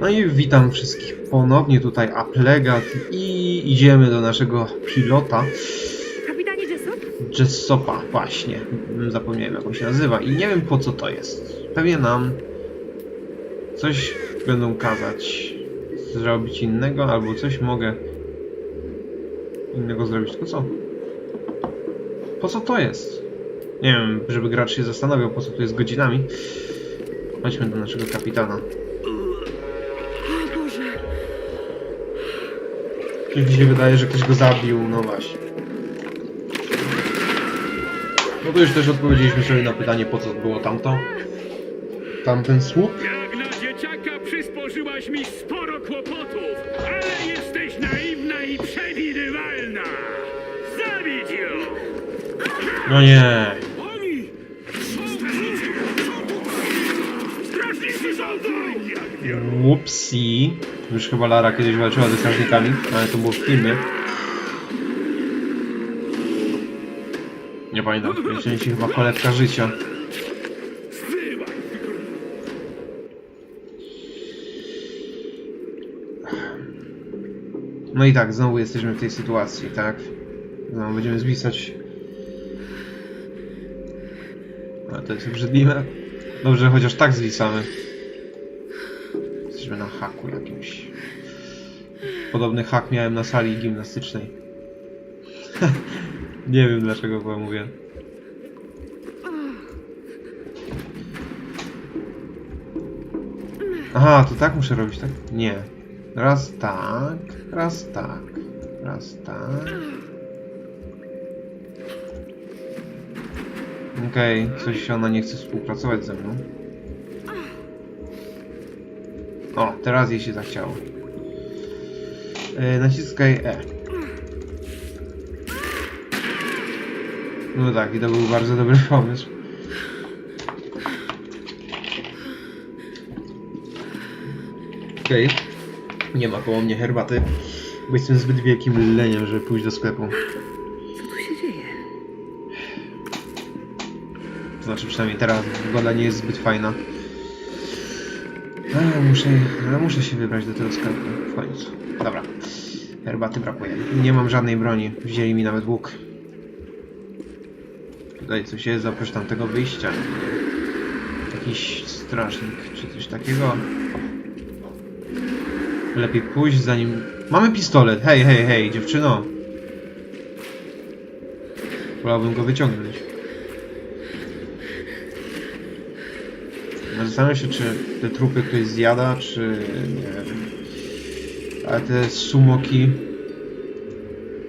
No i witam wszystkich ponownie tutaj Aplegat i idziemy do naszego pilota Kapitanie Jessop? Jessopa, właśnie. Mm, Zapomniałem jak on się nazywa i nie wiem po co to jest. Pewnie nam coś będą kazać zrobić innego, albo coś mogę innego zrobić. Tylko co? Po co to jest? Nie wiem, żeby gracz się zastanawiał po co to jest godzinami. Chodźmy do naszego kapitana. Mi się wydaje, że ktoś go zabił? No właśnie. No to już też odpowiedzieliśmy sobie na pytanie, po co było tamto. Tamten słup. Jak na dzieciaka przysporzyłaś mi sporo kłopotów, ale jesteś naiwna i przewidywalna. Zabić ją! No nie. Oni! Strażnicy są tu! Już chyba Lara kiedyś walczyła ze strażnikami, ale to było w filmie. Nie pamiętam, jeszcze ci chyba kolebka życia. No i tak, znowu jesteśmy w tej sytuacji, tak? Znowu będziemy zwisać. Ale to jest obrzydliwe. Dobrze, chociaż tak zwisamy. Haku jakimś. Podobny hak miałem na sali gimnastycznej. Nie wiem dlaczego go mówię. Aha, to tak muszę robić, tak? Nie. Raz tak, raz tak, raz tak. Okej, coś ona nie chce współpracować ze mną. O, teraz jej się zachciało. E, naciskaj E. No tak, i to był bardzo dobry pomysł. Okej. Nie ma koło mnie herbaty, bo jestem zbyt wielkim leniem, żeby pójść do sklepu. Co tu się dzieje? To znaczy przynajmniej teraz wygoda nie jest zbyt fajna. Ale muszę, ale muszę się wybrać do tego sklepu w końcu. Dobra. Herbaty brakuje. Nie mam żadnej broni. Wzięli mi nawet łuk. Tutaj coś jest oprócz tamtego wyjścia. Jakiś strażnik czy coś takiego. Lepiej pójść zanim... Mamy pistolet! Hej, hej, hej, dziewczyno! Wolałbym go wyciągnąć. No, Zastanawiam się, czy te trupy ktoś zjada, czy nie wiem. Ale te sumoki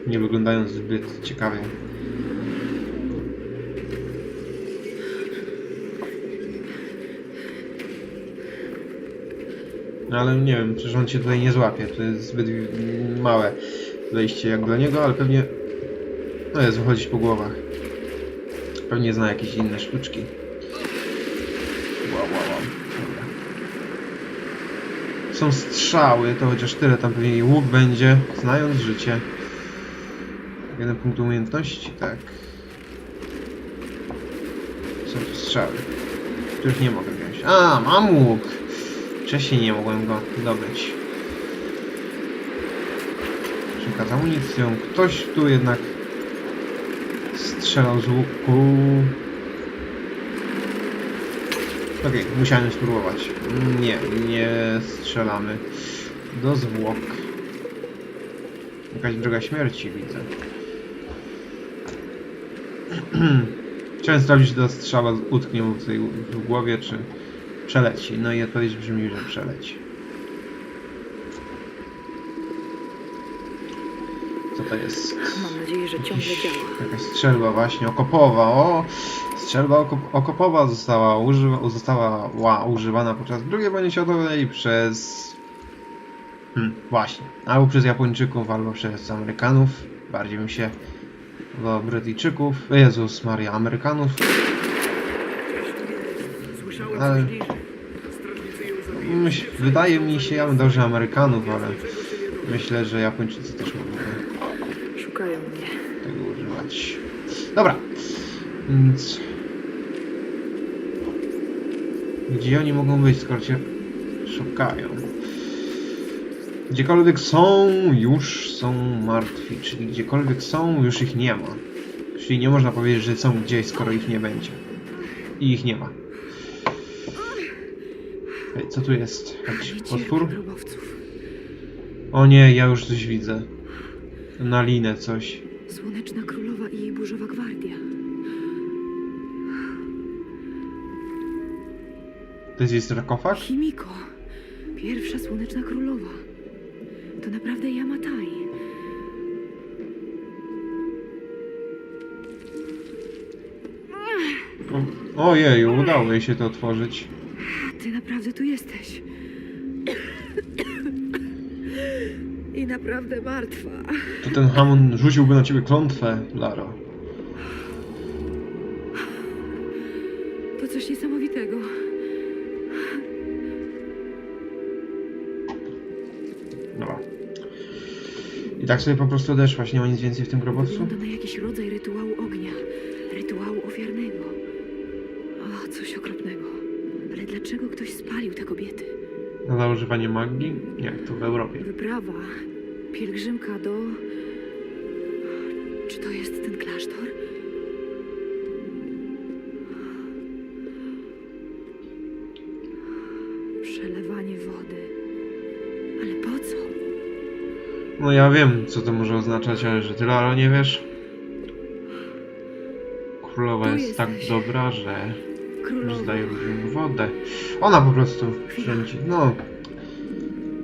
nie wyglądają zbyt ciekawie. No ale nie wiem, przecież on cię tutaj nie złapie. To jest zbyt małe wejście jak dla niego, ale pewnie. No jest wychodzić po głowach. Pewnie zna jakieś inne sztuczki. Wow, wow, wow. Dobra. Są strzały, to chociaż tyle, tam pewnie i łuk będzie, znając życie. Jeden punkt umiejętności, tak. Są tu strzały, których nie mogę wziąć. A, mam łuk! Wcześniej nie mogłem go zdobyć. Szynka z amunicją. Ktoś tu jednak strzelał z łuku. Okej, musiałem spróbować. Nie, nie strzelamy. Do zwłok. Jakaś droga śmierci widzę. Chciałem sprawdzić, czy strzała utknie mu w, tej, w głowie, czy przeleci. No i odpowiedź brzmi, że przeleci. To jest? Mam nadzieję, że ciągle działa. Jakaś strzelba właśnie, okopowa, o! Strzelba okop okopowa została, używa została ła, używana podczas II wojny światowej przez... Hmm, właśnie. Albo przez Japończyków, albo przez Amerykanów. Bardziej mi się do Brytyjczyków. Jezus Maria, Amerykanów. Ale-. Myśl, wydaje mi się, ja bym że Amerykanów, ale myślę, że Japończycy też mogliby Szukają mnie. tego używać. Dobra, więc... Gdzie oni mogą być, skoro cię szukają? Gdziekolwiek są, już są martwi, czyli gdziekolwiek są, już ich nie ma. Czyli nie można powiedzieć, że są gdzieś, skoro ich nie będzie. I ich nie ma. Ej, co tu jest? Jakiś potwór? O nie, ja już coś widzę. Na linę coś. Słoneczna Królowa i jej burzowa gwardia. To jest jej sarkofag? Kimiko. Pierwsza Słoneczna Królowa. To naprawdę Yamatai. O- Ojeju, udało jej się to otworzyć. Ty naprawdę tu jesteś. I naprawdę martwa. To ten Hamon rzuciłby na ciebie klątwę, Laro. To coś niesamowitego. Dobra. I tak sobie po prostu odeszłaś, nie ma nic więcej w tym grobowcu? Wygląda na jakiś rodzaj rytuału ognia. Rytuału ofiarnego. O, coś okropnego. Ale dlaczego ktoś spalił te kobiety? Na używanie magii? Jak to w Europie? Wyprawa. Pielgrzymka do... Czy to jest ten klasztor? Przelewanie wody. Ale po co? No ja wiem, co to może oznaczać, ale że ty, Laro, nie wiesz? Królowa jest tak dobra, że Królowa. rozdaje ludziom wodę. Ona po prostu rządzi. No,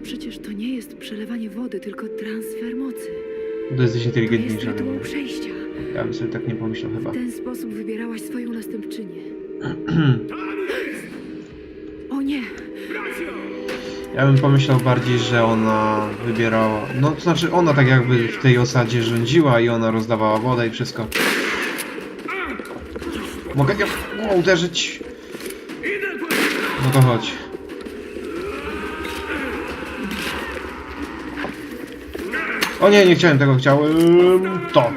Przecież to nie jest przelewanie wody, tylko transfer mocy. to jesteś To jest inteligentniejsza. rytuał mnie. przejścia. Ja bym sobie tak nie pomyślał chyba. W ten sposób wybierałaś swoją następczynię. Jest! O nie! Ja bym pomyślał bardziej, że ona wybierała. No to znaczy ona tak jakby w tej osadzie rządziła i ona rozdawała wodę i wszystko. Mogę ją o, uderzyć? No to chodź. O nie, nie chciałem tego, chciałem to.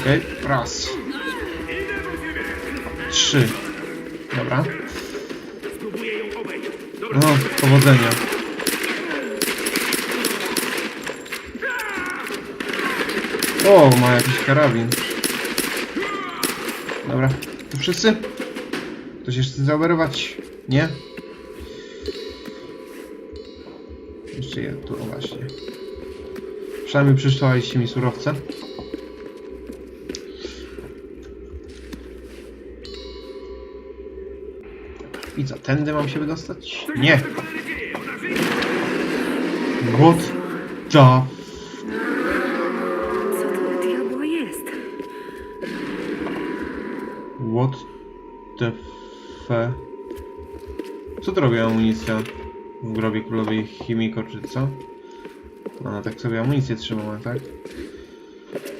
Okej, raz, do ciebie! trzy. Dobra. No, powodzenia. O, ma jakiś karabin. Dobra, tu wszyscy? Ktoś jeszcze zaoberować? Nie? Jeszcze ja tu, o właśnie. Przynajmniej przysłaliście mi surowce. I co, tędy mam się wydostać? Nie! What the... f... Co to robi amunicja w grobie królowej Chimiko, czy co? Ona tak sobie amunicję trzymała, tak?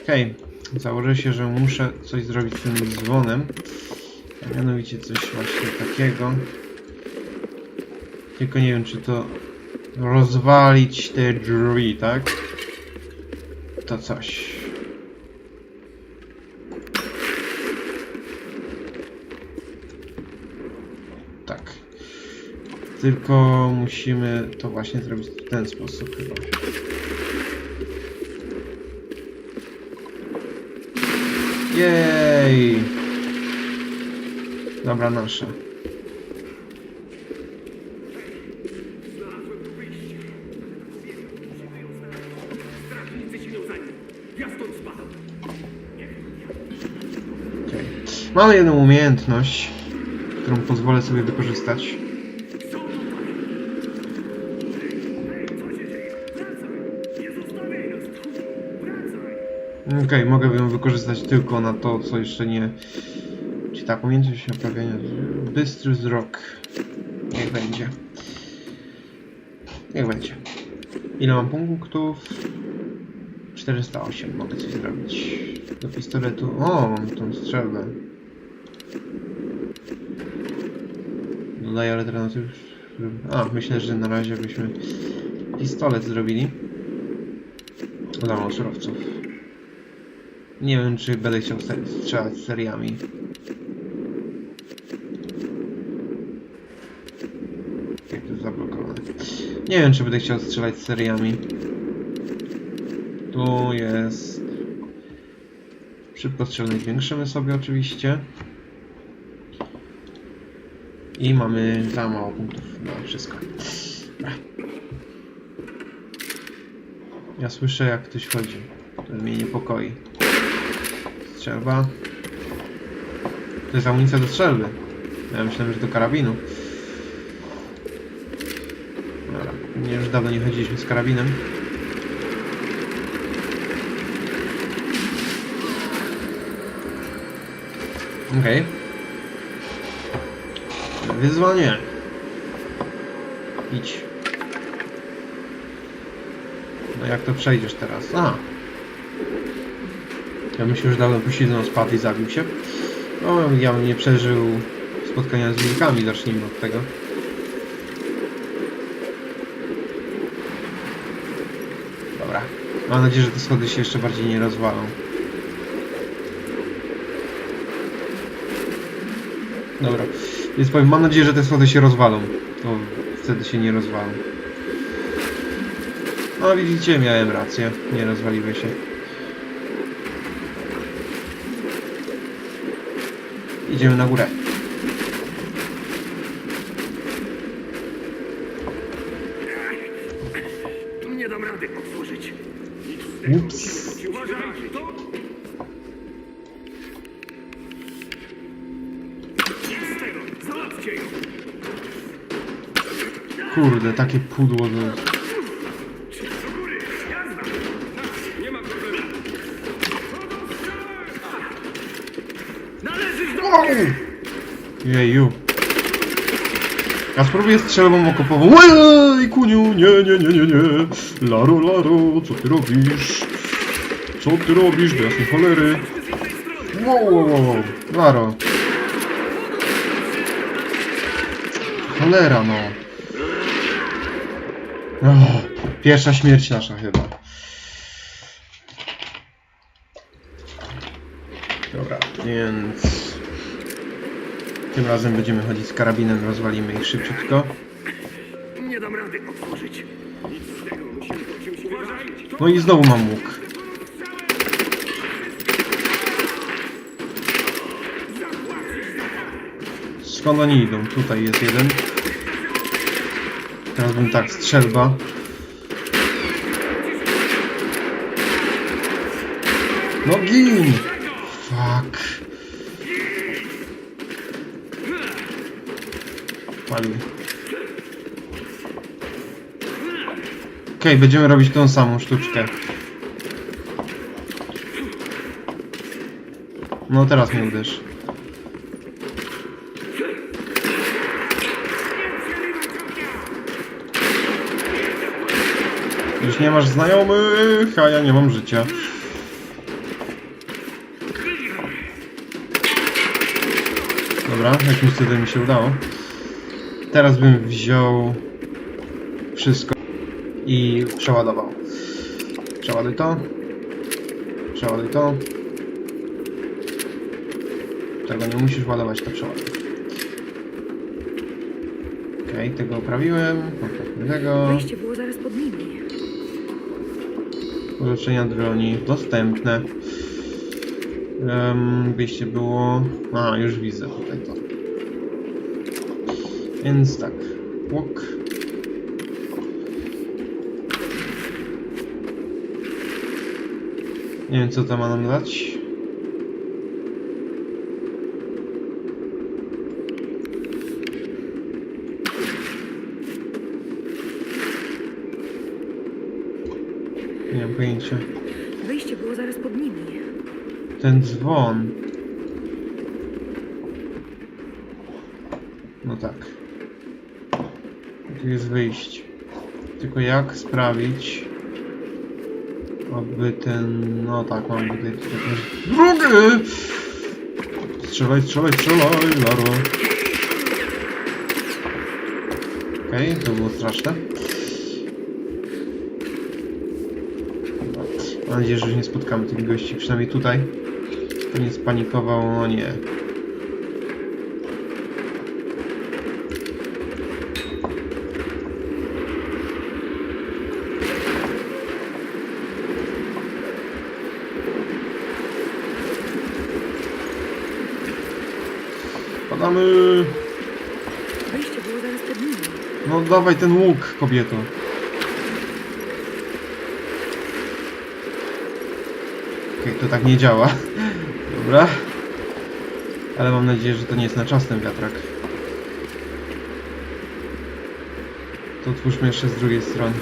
Okej, założę się, że muszę coś zrobić z tym dzwonem. A mianowicie coś właśnie takiego. Tylko nie wiem, czy to rozwalić te drzwi, tak? To coś. Tylko musimy to właśnie zrobić w ten sposób chyba. Jej! Dobra, nasza. Mamy jedną umiejętność, którą pozwolę sobie wykorzystać. Okej, mogę ją wykorzystać tylko na to, co jeszcze nie... Czy tak, umiejętność naprawiania... Bystry wzrok. Niech będzie. Niech będzie. Ile mam punktów? 408. Mogę coś zrobić. Do pistoletu... O, mam tą strzelbę. Dodaję alternatyw... A, myślę, że na razie byśmy pistolet zrobili. Dodam surowców. Nie wiem, czy będę chciał strzelać seriami. Jak to jest zablokowane? Nie wiem, czy będę chciał strzelać seriami. Tu jest... Szybkostrzelny zwiększymy sobie oczywiście. I mamy za mało punktów na wszystko. Ja słyszę jak ktoś chodzi. To mnie niepokoi. Strzelba. To jest amunicja do strzelby. Ja myślałem, że do karabinu. Dobra. Nie, już dawno nie chodziliśmy z karabinem. Okej. Wyzwanie. Idź. No jak to przejdziesz teraz? A. Ja myślę, że dawno Poseidon spadł i zabił się. No, ja bym nie przeżył spotkania z wilkami, zacznijmy od tego. Dobra. Mam nadzieję, że te schody się jeszcze bardziej nie rozwalą. Dobra. Więc powiem, mam nadzieję, że te schody się rozwalą. To wtedy się nie rozwalą. No widzicie, miałem rację. Nie rozwaliły się. Idziemy na górę. Nie dam rady otworzyć. Nic z tego. Ups. Uważaj, to... Nic z tego. Załatwcie ją. Kurde, takie pudło. Do... Jeju. Ja spróbuję strzelbą okopową. Ojej, kuniu, nie, nie, nie, nie, nie. Laro, laro, co ty robisz? Co ty robisz, do jasnej cholery? Wow, wow, wow. Laro. Cholera, no. Oh, pierwsza śmierć nasza chyba. Dobra, więc... Tym razem będziemy chodzić z karabinem, rozwalimy ich szybciutko. Nie dam rady otworzyć. No i znowu mam łuk. Skąd oni idą? Tutaj jest jeden. Teraz bym tak, strzelba. No gin! Fuck. Padli. Okej, będziemy robić tą samą sztuczkę. No teraz mnie uderz. Już nie masz znajomych, a ja nie mam życia. Dobra, jakimś cudem mi się udało. Teraz bym wziął wszystko i przeładował. Przeładuj to. Przeładuj to. Tego nie musisz ładować, to przeładuj. Okej, tego oprawiłem. Tego. Wejście było zaraz pod nimi. Ulepszenia broni dostępne. Um, wyjście było... A, już widzę tutaj to. Więc tak. Łuk. Nie wiem co to ma nam dać. Nie mam pojęcia. Wejście było zaraz pod nimi. Ten dzwon. No tak. Tu jest wyjście. Tylko jak sprawić, aby ten... No tak, mam tutaj drogę! Strzelaj, strzelaj, strzelaj, Laro. Okej, to było straszne. Mam nadzieję, że już nie spotkamy tych gości, przynajmniej tutaj. To nie spanikował, no nie. Wejście było zaraz przed nimi. No dawaj ten łuk, kobieto. Okej, to tak nie działa. Dobra. Ale mam nadzieję, że to nie jest na czas ten wiatrak. To otwórzmy jeszcze z drugiej strony.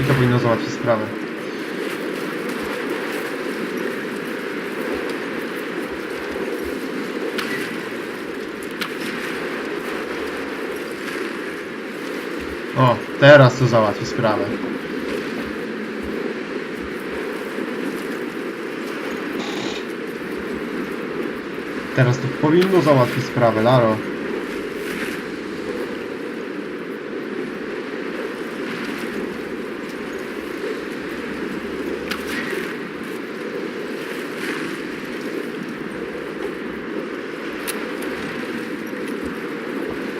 I to powinno załatwić sprawę. O, teraz to załatwi sprawę. Teraz to powinno załatwić sprawę, Laro.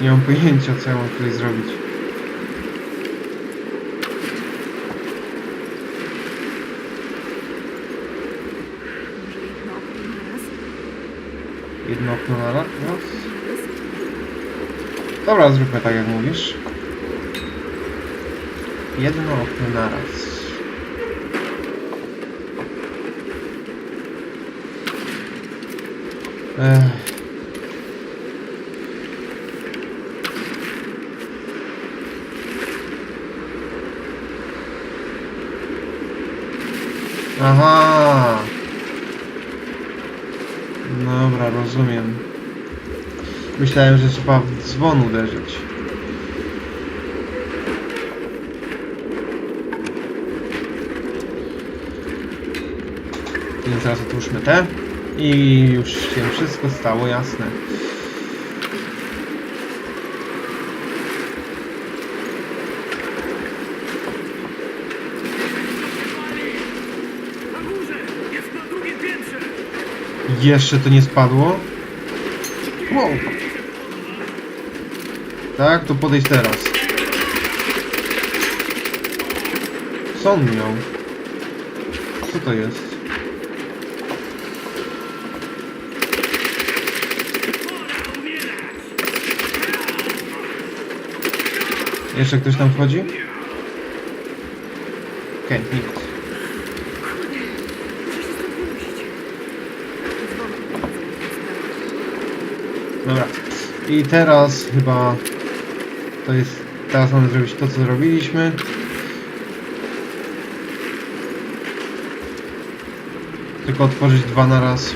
Nie mam pojęcia, co ja mam tutaj zrobić. Może jedno okno naraz? Jedno okno na raz. Dobra, zróbmy tak jak mówisz. Jedno okno na raz. Ech. Aha. Dobra, rozumiem. Myślałem, że trzeba w dzwon uderzyć. Więc teraz otwórzmy te. I już się wszystko stało jasne. Na górze! Jest na drugim piętrze! Jeszcze to nie spadło? Wow. Tak, to podejdź teraz. Co on miał? Co to jest? Jeszcze ktoś tam wchodzi? Okej, nikt. Kurde, muszę się stąd wypuścić. Dzwon sprawę. Dobra. I teraz chyba to jest. Teraz mamy zrobić to, co zrobiliśmy. Tylko otworzyć dwa na raz.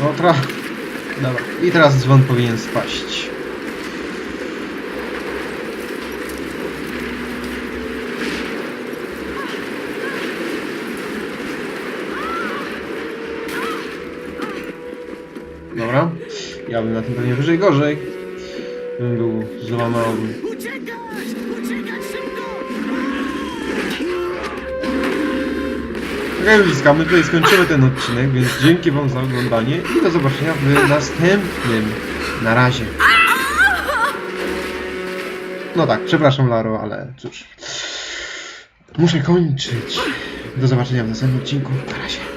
No tra... Dobra. I teraz dzwon powinien spaść. Dobra. Ja bym na tym pewnie wyżej gorzej. Bym był złamał. Uciekać! Uciekać szybko! Okej, ludziska, my tutaj skończymy ten odcinek, więc dzięki wam za oglądanie i do zobaczenia w następnym. Na razie. No tak, przepraszam Laro, ale cóż. Muszę kończyć. Do zobaczenia w następnym odcinku. Na razie.